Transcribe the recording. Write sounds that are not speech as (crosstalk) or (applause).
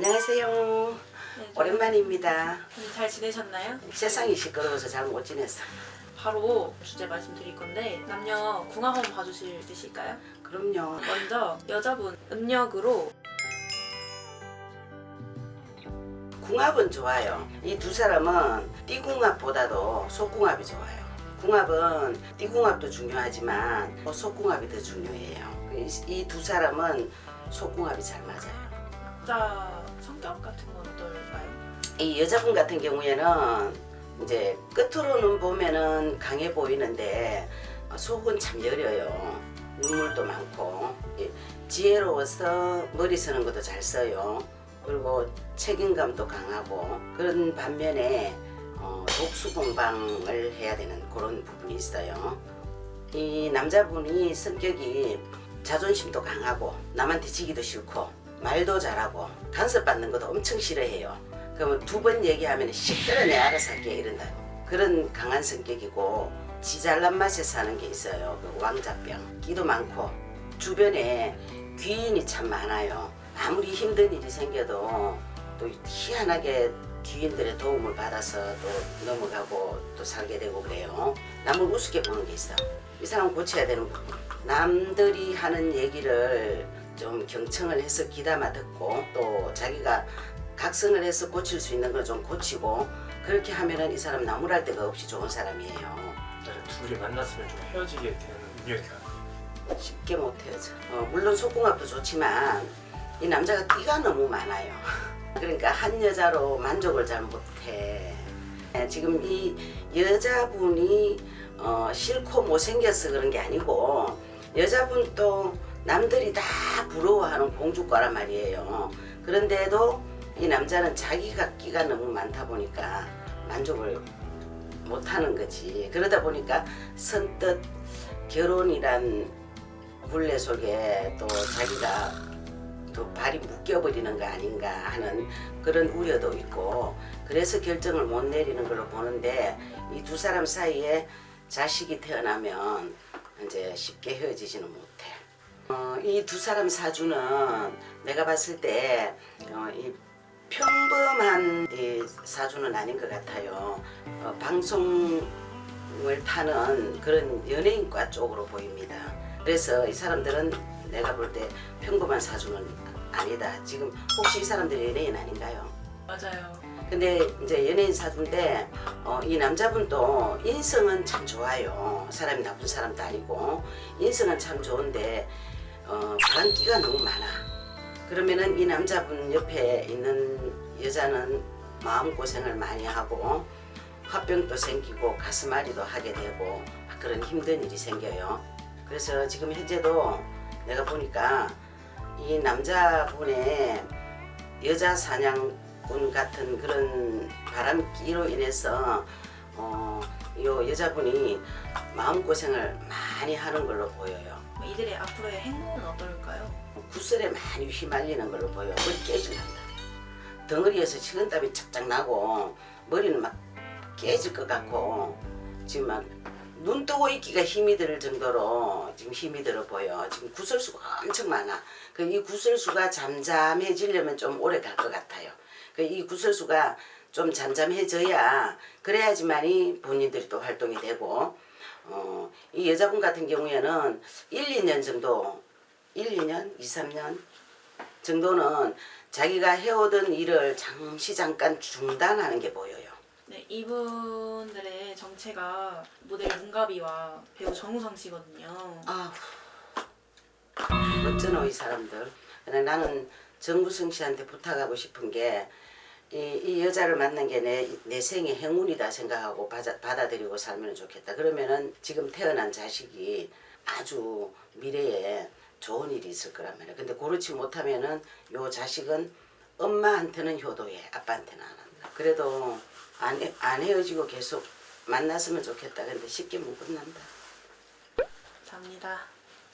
안녕하세요. 네, 오랜만입니다. 오늘 잘 지내셨나요? 세상이 시끄러워서 잘 못 지냈어. 바로 주제 말씀드릴 건데 남녀 궁합 한번 봐주실 듯일까요? 그럼요. 먼저 여자분 음력으로 궁합은 좋아요. 이 두 사람은 띠궁합보다도 속궁합이 좋아요. 궁합은 띠궁합도 중요하지만 속궁합이 더 중요해요. 이 두 사람은 속궁합이 잘 맞아요. 각자 성격 같은 건 어떨까요? 이 여자분 같은 경우에는 이제 끝으로는 보면은 강해 보이는데 속은 참 여려요. 눈물도 많고 예, 지혜로워서 머리 쓰는 것도 잘 써요. 그리고 책임감도 강하고 그런 반면에 어, 독수 공방을 해야 되는 그런 부분이 있어요. 이 남자분이 성격이 자존심도 강하고 남한테 지기도 싫고 말도 잘하고 간섭받는 것도 엄청 싫어해요. 그러면 두 번 얘기하면 시끄러 내 알아서 할게 이런다. 그런 강한 성격이고 지 잘난 맛에 사는 게 있어요. 그 왕자병. 끼도 많고 주변에 귀인이 참 많아요. 아무리 힘든 일이 생겨도 또 희한하게 귀인들의 도움을 받아서 또 넘어가고 또 살게 되고 그래요. 남을 우습게 보는 게 있어. 이 사람 고쳐야 되는 부분. 남들이 하는 얘기를 좀 경청을 해서 귀담아 듣고 또 자기가 각성을 해서 고칠 수 있는 걸 좀 고치고 그렇게 하면은 이 사람 나무랄 데가 없이 좋은 사람이에요. 둘이 만났으면 좀 헤어지게 되는 운명이가 쉽게 못 헤어져. 어, 물론 속궁합도 좋지만 이 남자가 끼가 너무 많아요. (laughs) 그러니까 한 여자로 만족을 잘 못해. 예, 지금 이 여자분이 어, 싫고 못생겨서 그런 게 아니고 여자분도 남들이 다 부러워하는 공주과란 말이에요. 그런데도 이 남자는 자기가 끼가 너무 많다 보니까 만족을 못하는 거지. 그러다 보니까 선뜻 결혼이란 굴레 속에 또 자기가 또 발이 묶여버리는 거 아닌가 하는 그런 우려도 있고 그래서 결정을 못 내리는 걸로 보는데 이 두 사람 사이에 자식이 태어나면 이제 쉽게 헤어지지는 못해. 어, 이 두 사람 사주는 내가 봤을 때 어, 이 평범한 이 사주는 아닌 것 같아요. 어, 방송을 타는 그런 연예인과 쪽으로 보입니다. 그래서 이 사람들은 내가 볼 때 평범한 사주는 아니다. 지금 혹시 이 사람들 연예인 아닌가요? 맞아요. 근데 이제 연예인 사주인데 어, 이 남자분도 인성은 참 좋아요. 사람이 나쁜 사람도 아니고 인성은 참 좋은데 어, 바람기가 너무 많아. 그러면은 이 남자분 옆에 있는 여자는 마음 고생을 많이 하고 화병도 생기고 가슴앓이도 하게 되고 그런 힘든 일이 생겨요. 그래서 지금 현재도 내가 보니까 이 남자분의 여자 사냥꾼 같은 그런 바람기로 인해서 어, 요 여자분이 마음 고생을 많이 하는 걸로 보여요. 뭐 이들의 앞으로의 행보는 어떨까요? 구슬에 많이 휘말리는 걸로 보여. 머리 깨질란다. 덩어리에서 식은땀이 착착 나고 머리는 막 깨질 것 같고 지금 막 눈 뜨고 있기가 힘이 들 정도로 지금 힘이 들어 보여. 지금 구설수가 엄청 많아. 그 이 구설수가 잠잠해지려면 좀 오래 갈 것 같아요. 그 이 구설수가 좀 잠잠해져야 그래야지만이 본인들이 또 활동이 되고 어, 이 여자분 같은 경우에는 1, 2년 정도 1, 2년, 2, 3년 정도는 자기가 해오던 일을 잠시 잠깐 중단하는 게 보여요. 네, 이분들의 정체가 모델 문가비와 배우 정우성 씨거든요. 아휴, 어쩌노 이 사람들. 나는 정부성 씨한테 부탁하고 싶은 게 이, 이 여자를 만난 게 내 내 생의 행운이다 생각하고 받아, 받아들이고 살면 좋겠다. 그러면은 지금 태어난 자식이 아주 미래에 좋은 일이 있을 거란 말이야. 근데 그렇지 못하면은 요 자식은 엄마한테는 효도해, 아빠한테는 안 한다. 그래도 안, 헤- 안 헤어지고 계속 만났으면 좋겠다. 근데 쉽게 못 끝난다. 감사합니다.